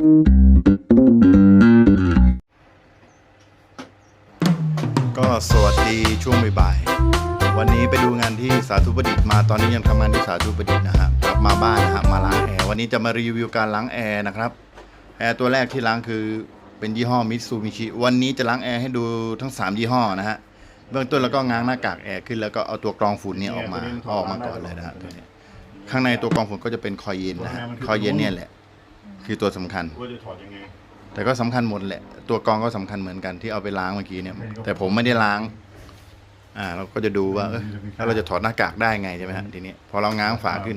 ก็สวัสดีช่วงบ่ายๆวันนี้ไปดูงานที่สาธุประดิษฐ์มาตอนนี้ยังทำงานที่สาธุประดิษฐ์นะฮะกลับมาบ้านนะฮะมาล้างแอร์วันนี้จะมารีวิวการล้างแอร์นะครับแอร์ตัวแรกที่ล้างคือเป็นยี่ห้อมิตซูมิชิวันนี้จะล้างแอร์ให้ดูทั้ง 3 ยี่ห้อนะฮะเบื้องต้นแล้วก็ง้างหน้ากากแอร์ขึ้นแล้วก็เอาตัวกรองฝุ่นเนี่ยออกมาอออกมาก่อนเลยนะฮะตัวนี้ข้างในตัวกรองฝุ่นก็จะเป็นคอยเย็นนะฮะคอยเย็นเนี่ยแหละ คือตัวสำคัญ ว่าจะถอดยังไงแต่ก็สำคัญหมดแหละ ตัวกรองก็สำคัญเหมือนกันที่เอาไปล้างเมื่อกี้เนี่ย แต่ผมไม่ได้ล้าง อ่า เราก็จะดูว่าเออแล้วเราจะถอดหน้ากากได้ไงใช่ไหมฮะทีนี้พอเราง้างฝาขึ้น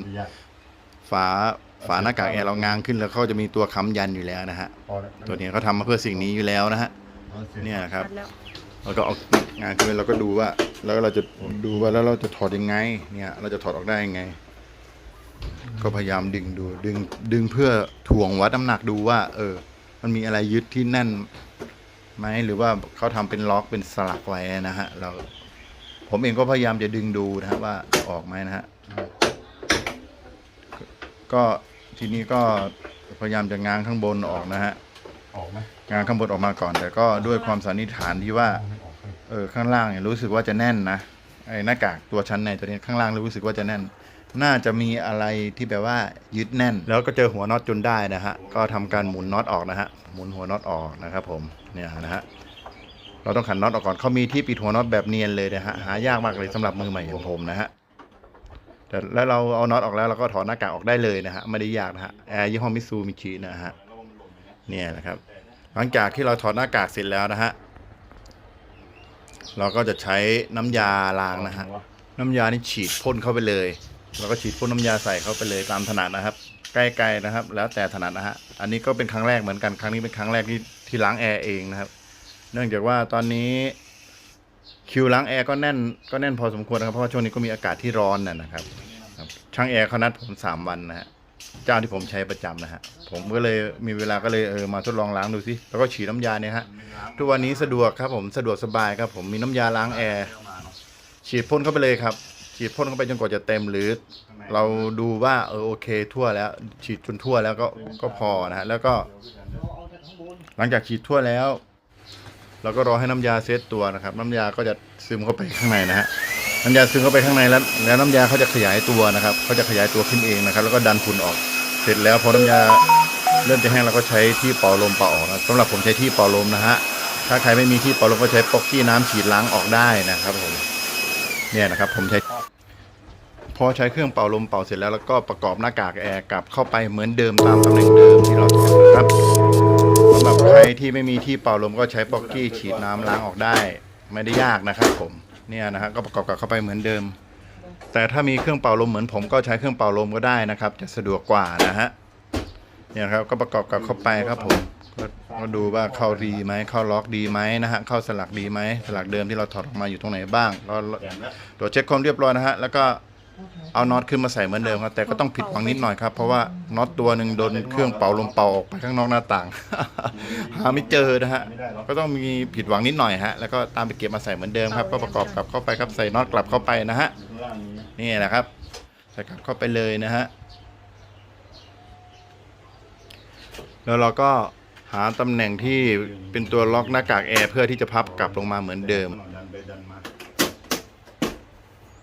ฝาฝาหน้ากากแอร์เราง้างขึ้นแล้วเขาจะมีตัวค้ำยันอยู่แล้วนะฮะ พอแล้วตัวนี้เขาทำมาเพื่อสิ่งนี้อยู่แล้วนะฮะ เนี่ยนะครับ แล้วเราก็เอางานขึ้นไปเราก็ดูว่า แล้วเราจะดูว่าแล้วเราจะถอดยังไง เนี่ย เราจะถอดออกได้ยังไง ก็พยายามดึงดูดึงดึงเพื่อถ่วงวัดน้ำหนักดูว่า เออ มันมีอะไรยึดที่แน่นไหมหรือว่าเขาทำเป็นล็อกเป็นสลักไว้นะฮะ เรา ผมเองก็พยายามจะดึงดูนะครับว่าจะออกไหมนะฮะก็ทีนี้ก็พยายามจะง้างข้างบนออกนะฮะออกไหมงานข้างบนออกมาก่อน แต่ก็ด้วยความสันนิษฐานที่ว่าไม่ออกเลยเออข้างล่างเนี่ยรู้สึกว่าจะแน่นนะไอ้หน้ากากตัวชั้นในตัวนี้ข้างล่างรู้สึกว่าจะแน่น น่าจะมีอะไรที่แบบว่ายึดแน่น แล้วก็เจอหัวน็อตจนได้นะฮะ ก็ทำการหมุนน็อตออกนะฮะ หมุนหัวน็อตออกนะครับผม เนี่ยนะฮะ เราต้องขันน็อตออกก่อนเขามีที่ปิดหัวน็อตแบบเนียนเลยนะฮะ หายากมากเลยสำหรับมือใหม่อย่างผมนะฮะแต่แล้วเราเอาน็อตออกแล้วเราก็ถอดหน้ากากออกได้เลยนะฮะ ไม่ได้ยากนะฮะ แอร์ยี่ห้อมิซูมิชินะฮะ เนี่ยนะครับ หลังจากที่เราถอดหน้ากากเสร็จแล้วนะฮะ เราก็จะใช้น้ำยาล้างนะฮะ น้ำยานี่ฉีดพ่นเข้าไปเลย เราก็ฉีดพ่นน้ำยาใส่เข้าไปเลยตามถนัดนะครับ ใกล้ๆนะครับ แล้วแต่ถนัดนะฮะอันนี้ก็เป็นครั้งแรกเหมือนกันครั้งนี้เป็นครั้งแรกที่ที่ล้างแอร์เองนะครับ เนื่องจากว่าตอนนี้คิวล้างแอร์ก็แน่นก็แน่นพอสมควรนะครับเพราะว่าช่วงนี้ก็มีอากาศที่ร้อนน่ะนะครับครับช่างแอร์เขานัดผมสามวันนะฮะเจ้าที่ผมใช้ประจำนะฮะผมก็เลยมีเวลาก็เลยเออมาทดลองล้างดูสิแล้วก็ฉีดน้ำยาเนี่ยฮะทุกวันนี้สะดวกครับผมสะดวกสบายครับผมมีน้ำยาล้างแอร์ฉีดพ่นเข้าไปเลยครับ ฉีดพ่นเข้าไปจนกว่าจะเต็มหรือ เราดูว่าเออโอเค ทั่วแล้ว ฉีดจนทั่วแล้วก็ก็พอนะฮะแล้วก็ หลังจากฉีดทั่วแล้วเราก็รอให้น้ำยาเซตตัวนะครับ น้ำยาก็จะซึมเข้าไปข้างในนะฮะน้ำยาซึมเข้าไปข้างในแล้ว แล้วน้ำยาเขาจะขยายตัวนะครับเขาจะขยายตัวขึ้นเองนะครับ แล้วก็ดันฝุ่นออก เสร็จแล้วพอน้ำยาเริ่มจะแห้งเราก็ใช้ที่เป่าลมเป่าออกนะสำหรับผมใช้ที่เป่าลมนะฮะถ้าใครไม่มีที่เป่าลมก็ใช้ป๊อกกี้น้ำฉีดล้างออกได้นะครับผมเนี่ยนะครับผมใช้ พอใช้เครื่องเป่าลมเป่าเสร็จแล้วแล้วก็ประกอบหน้ากากแอร์กลับเข้าไปเหมือนเดิมตามตำแหน่งเดิมที่เราถอดนะครับสำหรับใครที่ไม่มีที่เป่าลมก็ใช้ป๊อกกี้ฉีดน้ำล้างออกได้ ไม่ได้ยากนะครับผมเนี่ยนะฮะก็ประกอบกลับเข้าไปเหมือนเดิม แต่ถ้ามีเครื่องเป่าลมเหมือนผมก็ใช้เครื่องเป่าลมก็ได้นะครับ จะสะดวกกว่านะฮะเนี่ยครับก็ประกอบกับเข้าไปครับผมก็ก็ดูว่าเข้าดีไหมเข้าล็อกดีไหมนะฮะเข้าสลักดีไหมสลักเดิมที่เราถอดออกมาอยู่ตรงไหนบ้างเราตรวจเช็คความเรียบร้อยนะฮะแล้วก็ เอาน็อตขึ้นมาใส่เหมือนเดิมครับแต่ก็ต้องผิดหวังนิดหน่อยครับ เพราะว่าน็อตตัวหนึ่งโดนเครื่องเป่าลมเป่าออกไปข้างนอกหน้าต่าง หาไม่เจอนะฮะก็ต้องมีผิดหวังนิดหน่อยฮะแล้วก็ตามไปเก็บมาใส่เหมือนเดิมครับ ก็ประกอบกลับเข้าไปครับใส่น็อตกลับเข้าไปนะฮะนี่แหละครับใส่กลับเข้าไปเลยนะฮะแล้วเราก็หาตำแหน่งที่เป็นตัวล็อกหน้ากากแอร์เพื่อที่จะพับกลับลงมาเหมือนเดิม ดันไปดันมา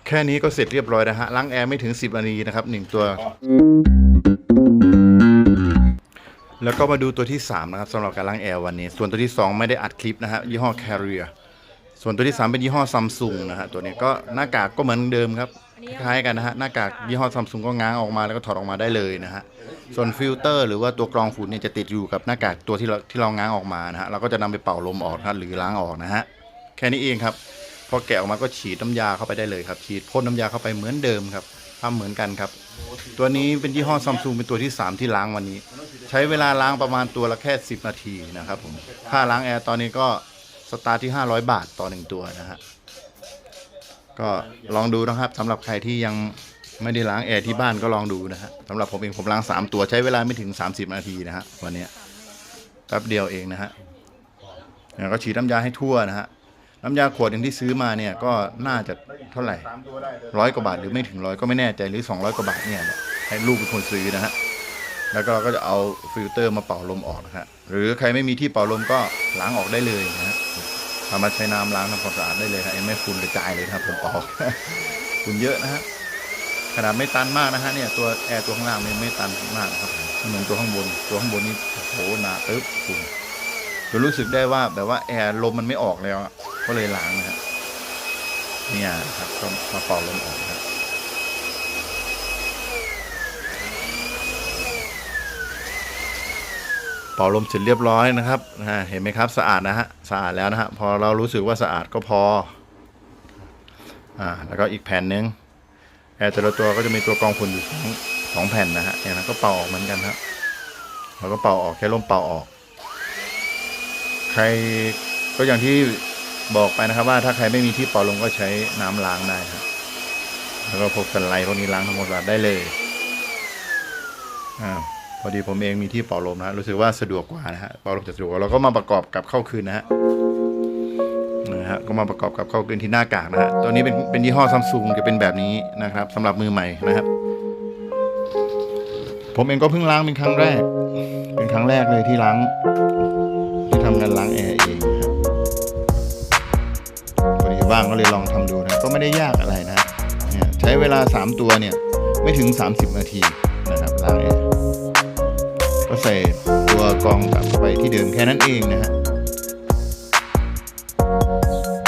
แค่นี้ก็เสร็จเรียบร้อยนะฮะล้างแอร์ไม่ถึง 10นาทีนะครับหนึ่งตัว แล้วก็มาดูตัวที่ 3 นะครับสำหรับการล้างแอร์วันนี้ ส่วนตัวที่ 2 ไม่ได้อัดคลิปนะฮะยี่ห้อ Carrier ส่วนตัวที่ 3 เป็นยี่ห้อซัมซุงนะฮะตัวนี้ก็หน้ากากก็เหมือนเดิมครับคล้ายกันนะฮะหน้ากากยี่ห้อซัมซุงก็ง้างออกมาแล้วก็ถอดออกมาได้เลยนะฮะส่วนฟิลเตอร์หรือว่าตัวกรองฝุ่นเนี่ยจะติดอยู่กับหน้ากากตัวที่เราที่เราง้างออกมานะฮะเราก็จะนำไปเป่าลมออกนะหรือล้างออกนะฮะแค่นี้เองครับ พอแกะออกมาก็ฉีดน้ำยาเข้าไปได้เลยครับ ฉีดพ่นน้ำยาเข้าไปเหมือนเดิมครับทำเหมือนกันครับ ตัวนี้เป็นยี่ห้อซัมซุงเป็นตัวที่ 3 ที่ล้างวันนี้ ใช้เวลาล้างประมาณตัวละแค่ 10 นาทีนะครับผมค่าล้างแอร์ตอนนี้ก็สตาร์ทที่ 500 บาทต่อหนึ่งตัวนะฮะก็ลองดูนะครับสำหรับใครที่ยังไม่ได้ล้างแอร์ที่บ้านก็ลองดูนะฮะสำหรับผมเองผมล้าง 3 ตัวใช้เวลาไม่ถึง 30 นาทีนะฮะวันเนี้ยแป๊บเดียวเองนะฮะแล้วก็ฉีดน้ำยาให้ทั่วนะฮะ น้ำยาขวดหนึ่งที่ซื้อมาเนี่ยก็น่าจะเท่าไหร่ร้อยกว่าบาทหรือไม่ถึงร้อยก็ไม่แน่ใจหรือ 200 กว่าบาทเนี่ยให้ลูกเป็นคนซื้อนะฮะแล้วก็เราก็จะเอาฟิลเตอร์มาเป่าลมออกนะฮะหรือใครไม่มีที่เป่าลมก็ล้างออกได้เลยนะฮะสามารถใช้น้ำล้างทำความสะอาดได้เลยฮะไม่ฝุ่นกระจายเลยนะครับผมเป่าฝุ่นเยอะนะฮะขนาดไม่ตันมากนะฮะเนี่ยตัวแอร์ตัวข้างล่างเนี่ยไม่ตันมากนะครับไม่เหมือนตัวข้างบน ตัวข้างบนนี่โอ้โหหนาตึ๊บฝุ่นจนรู้สึกได้ว่าแบบว่าแอร์ลมมันไม่ออกแล้วอะ ก็เลยล้างนะฮะเนี่ยครับก็มาเป่าลมออกครับเป่าลมเสร็จเรียบร้อยนะครับเห็นไหมครับสะอาดนะฮะสะอาดแล้วนะฮะพอเรารู้สึกว่าสะอาดก็พออ่าแล้วก็อีกแผ่นหนึ่งแอร์แต่ละตัวก็จะมีตัวกรองฝุ่นอยู่สองสองแผ่นนะฮะเนี่ยนะก็เป่าออกเหมือนกันครับเราก็เป่าออกแค่ลมเป่าออก ใครก็อย่างที่ บอกไปนะครับ ว่าถ้าใครไม่มีที่เป่าลมก็ใช้น้ำล้างได้ครับแล้วก็พวกกันไลพวกนี้ล้างทั้งหมดได้เลยอ้าวพอดีผมเองมีที่เป่าลมนะฮะรู้สึกว่าสะดวกกว่านะฮะเป่าลมจะสะดวกเราก็มาประกอบกับเข้าคืนนะฮะนะฮะก็มาประกอบกับเข้าคืนที่หน้ากากนะฮะตัวนี้เป็นเป็นยี่ห้อซัมซุงจะเป็นแบบนี้นะครับสำหรับมือใหม่นะครับ ผมเองก็เพิ่งล้างเป็นครั้งแรก เป็นครั้งแรกเลยที่ล้าง ว่างก็เลยลองทำดูนะก็ไม่ได้ยากอะไรนะเนี่ยใช้เวลา 3 ตัวเนี่ยไม่ถึง 30 นาทีนะครับล้างแอร์ก็ใส่ตัวกองกลับไปที่เดิมแค่นั้นเองนะฮะ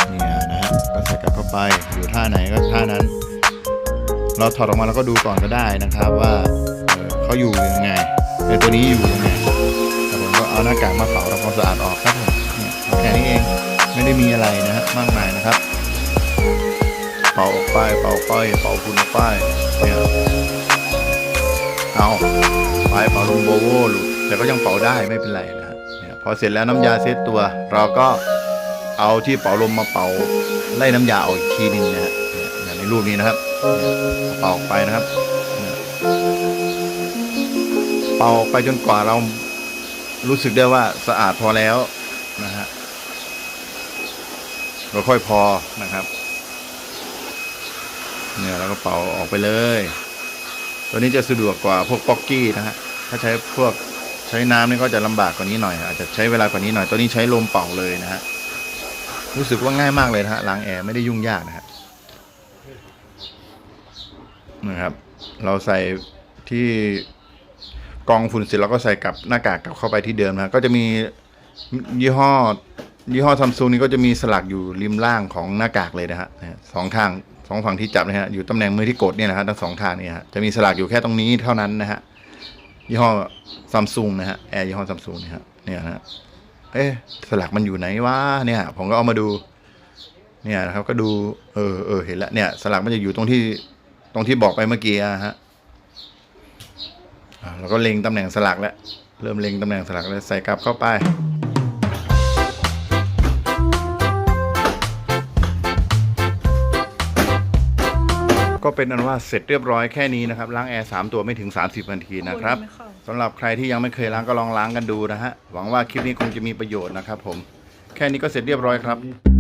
เนี่ยนะฮะก็ใส่กลับเข้าไปอยู่ท่าไหนก็ท่านั้น เราถอดออกมาแล้วก็ดูก่อนก็ได้นะครับว่าเออเขาอยู่ยังไงไอตัวนี้อยู่ยังไงแต่ผมก็เอาหน้ากากมาเป่าทำความสะอาดออกครับผมแค่นี้เอง ไม่ได้มีอะไรนะฮะมากมายนะครับ เป่าออกไปเป่าออกไปเป่าฝุ่นออกไปเนี่ยเอาปลายเป่าลมโบโวหลุดแต่ก็ยังเป่าได้ไม่เป็นไรนะฮะเนี่ยพอเสร็จแล้วน้ำยาเซตตัว เราก็เอาที่เป่าลมมาเป่าไล่น้ำยาออกอีกทีหนึงนะฮะอย่างในรูปนี้นะครับเป่าออกไปนะครับเป่าออกไปจนกว่าเรารู้สึกได้ว่าสะอาดพอแล้ว เราค่อยพอนะครับเนี่ยเราก็เป่าออกไปเลย ตัวนี้จะสะดวกกว่าพวกป๊อกกี้นะฮะถ้าใช้พวกใช้น้ำนี่ก็จะลำบากกว่านี้หน่อย อาจจะใช้เวลากว่านี้หน่อย ตัวนี้ใช้ลมเป่าเลยนะฮะรู้สึกว่าง่ายมากเลยนะฮะล้างแอร์ไม่ได้ยุ่งยากนะฮะนะครับ เราใส่ที่กองฝุ่นเสร็จเราก็ใส่กับหน้ากากกลับเข้าไปที่เดิมนะก็จะมียี่ห้อ ยี่ห้อซัมซุงนี่ก็จะมีสลักอยู่ริมล่างของหน้ากากเลยนะฮะสองข้างสองฝั่งที่จับนะฮะอยู่ตำแหน่งมือที่กดเนี่ยนะฮะทั้งสองข้างเนี่ยฮะจะมีสลักอยู่แค่ตรงนี้เท่านั้นนะฮะยี่ห้อซัมซุงนะฮะแอร์ยี่ห้อซัมซุงนี่ฮะเนี่ยนะฮะเอ๊ะสลักมันอยู่ไหนวะเนี่ย ผมก็เอามาดู เนี่ยนะครับก็ดู เออเออเห็นแล้วเนี่ย สลักมันจะอยู่ตรงที่ตรงที่บอกไปเมื่อกี้อะฮะเราก็เล็งตำแหน่งสลักแล้วเริ่มเล็งตำแหน่งสลักแล้วใส่กลับเข้าไป ก็เป็นอันว่าเสร็จเรียบร้อยแค่นี้นะครับล้างแอร์3ตัวไม่ถึง 30นาทีนะครับสำหรับใครที่ยังไม่เคยล้างก็ลองล้างกันดูนะฮะหวังว่าคลิปนี้คงจะมีประโยชน์นะครับผมแค่นี้ก็เสร็จเรียบร้อยครับ